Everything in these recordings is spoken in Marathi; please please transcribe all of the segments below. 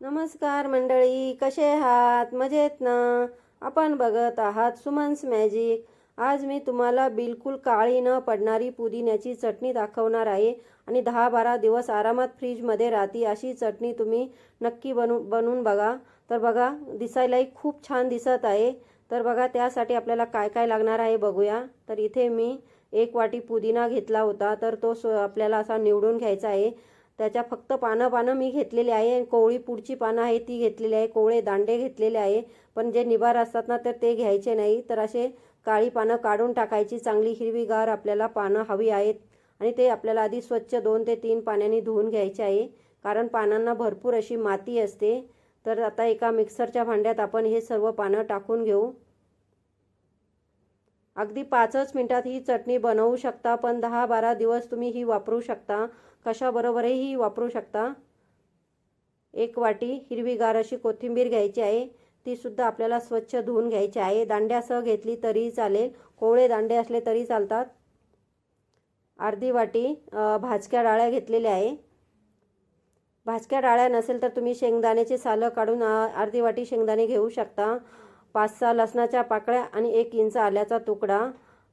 नमस्कार मंडळी कसे आहात? मजेत ना? आपण बघत आहात सुमन्स मॅजिक. आज मी तुम्हाला बिलकुल काळी न पडणारी पुदिन्याची चटणी दाखवणार आहे आणि दहा बारा दिवस आरामात फ्रीजमध्ये राहते अशी चटणी तुम्ही नक्की बनू बनवून बघा. तर बघा दिसायलाही खूप छान दिसत आहे. तर बघा त्यासाठी आपल्याला काय काय लागणार आहे बघूया. तर इथे मी एक वाटी पुदिना घेतला होता. तर तो आपल्याला असा निवडून घ्यायचा आहे. त्याच्या फक्त पानं पानं मी घेतलेली आहे आणि कोवळी पुढची पानं आहे ती घेतलेली आहे कोवळे दांडे घेतलेले आहे. पण जे निभार असतात ना तर ते घ्यायचे नाही. तर असे काळी पानं काढून टाकायची चांगली हिरवीगार आपल्याला पानं हवी आहेत. आणि ते आपल्याला आधी स्वच्छ दोन ते तीन पाण्याने धुवून घ्यायचे आहे. कारण पानांना भरपूर अशी माती असते. तर आता एका मिक्सरच्या भांड्यात आपण हे सर्व पानं टाकून घेऊ. अगदी पाचच मिनिटात ही चटणी बनवू शकता पण दहा बारा दिवस तुम्ही ही वापरू शकता. कशाबरोबरही वापरू शकता. एक वाटी हिरवीगार अशी कोथिंबीर घ्यायची आहे. ती सुद्धा आपल्याला स्वच्छ धुवून घ्यायची आहे. दांड्यासह घेतली तरी चालेल. कोवळे दांडे असले तरी चालतात. अर्धी वाटी भाजक्या डाळ्या घेतलेल्या आहे. भाजक्या डाळ्या नसेल तर तुम्ही शेंगदाण्याचे सालं काढून अर्धी वाटी शेंगदाणे घेऊ शकता. पाच सहा लसणाच्या पाकळ्या आणि एक इंच आल्याचा तुकडा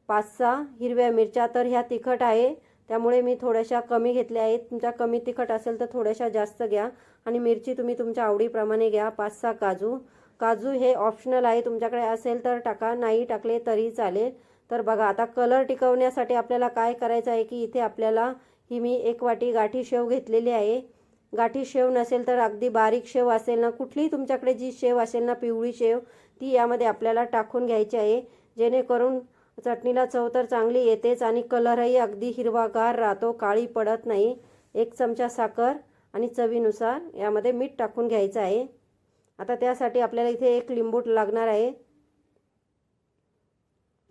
पाच सहा हिरव्या मिरच्या. तर ह्या तिखट आहे त्यामुळे मी थोड्याशा कमी घेतल्या आहेत. तुमच्या कमी तिखट असेल तर थोड्याशा जास्त घ्या आणि मिरची तुम्ही तुमच्या आवडीप्रमाणे घ्या पाच सहा काजू. काजू हे ऑप्शनल आहे तुमच्याकडे असेल तर टाका नाही टाकले तरी चालेल. तर बघा आता कलर टिकवण्यासाठी आपल्याला काय करायचं आहे की इथे आपल्याला ही मी एक वाटी गाठी शेव घेतलेली आहे. गाठी शेव नसेल तर अगदी बारीक शेव असेल ना कुठलीही तुमच्याकडे जी शेव असेल ना पिवळी शेव ती यामध्ये आपल्याला टाकून घ्यायची आहे. जेणेकरून चटणीला चव तर चांगली येतेच आणि कलरही अगदी हिरवागार राहतो काळी पडत नाही. एक चमचा साखर आणि चवीनुसार यामध्ये मीठ टाकून घ्यायचं आहे. आता त्यासाठी आपल्याला इथे एक लिंबू लागणार आहे.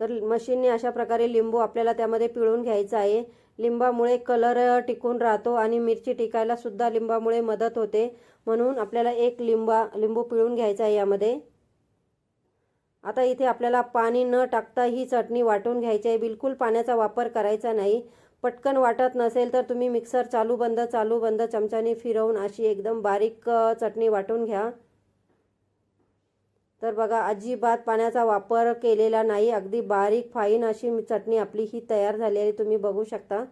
तर मशीनने अशा प्रकारे लिंबू आपल्याला त्यामध्ये पिळून घ्यायचा आहे. लिंबामुळे कलर टिकून राहतो आणि मिरची टिकायला सुद्धा लिंबामुळे मदत होते. म्हणून आपल्याला एक लिंबा लिंबू पिळून घ्यायचा आहे यामध्ये. आता इथे आपल्याला पाणी न टाकता ही चटणी वाटून घ्यायची आहे. बिलकुल पाण्याचा वापर करायचा नाही. पटकन वाटत नसेल तर तुम्ही मिक्सर चालू बंद चालू बंद चमच्याने फिरवून अशी एकदम बारीक चटणी वाटून घ्या. तर बघा अजिबात पाण्याचा वापर केलेला नाही. अगदी बारीक फाईन अशी चटणी आपली ही तयार झालेली तुम्ही बघू शकता.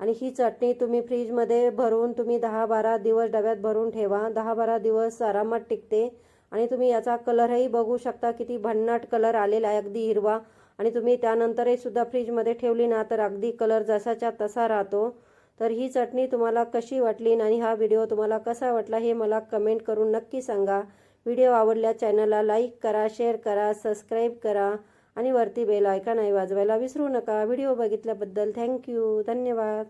आणि ही चटणी तुम्ही फ्रीजमध्ये भरून तुम्ही दहा बारा दिवस डब्यात भरून ठेवा. दहा बारा दिवस आरामात टिकते. आणि तुम्ही याचा कलरही बघू शकता. किती भन्नाट कलर आलेला आहे. अगदी हिरवा. आणि तुम्ही त्यानंतरही सुद्धा फ्रीजमध्ये ठेवली ना तर अगदी कलर जसाच्या तसा राहतो. तर ही चटणी तुम्हाला कशी वाटली आणि हा व्हिडिओ तुम्हाला कसा वाटला हे मला कमेंट करून नक्की सांगा. व्हिडिओ आवडल्या चॅनलला लाईक करा शेअर करा सबस्क्राईब करा आणि वरती बेल ऐका नाही वाजवायला विसरू नका. व्हिडिओ बघितल्याबद्दल थँक्यू. धन्यवाद.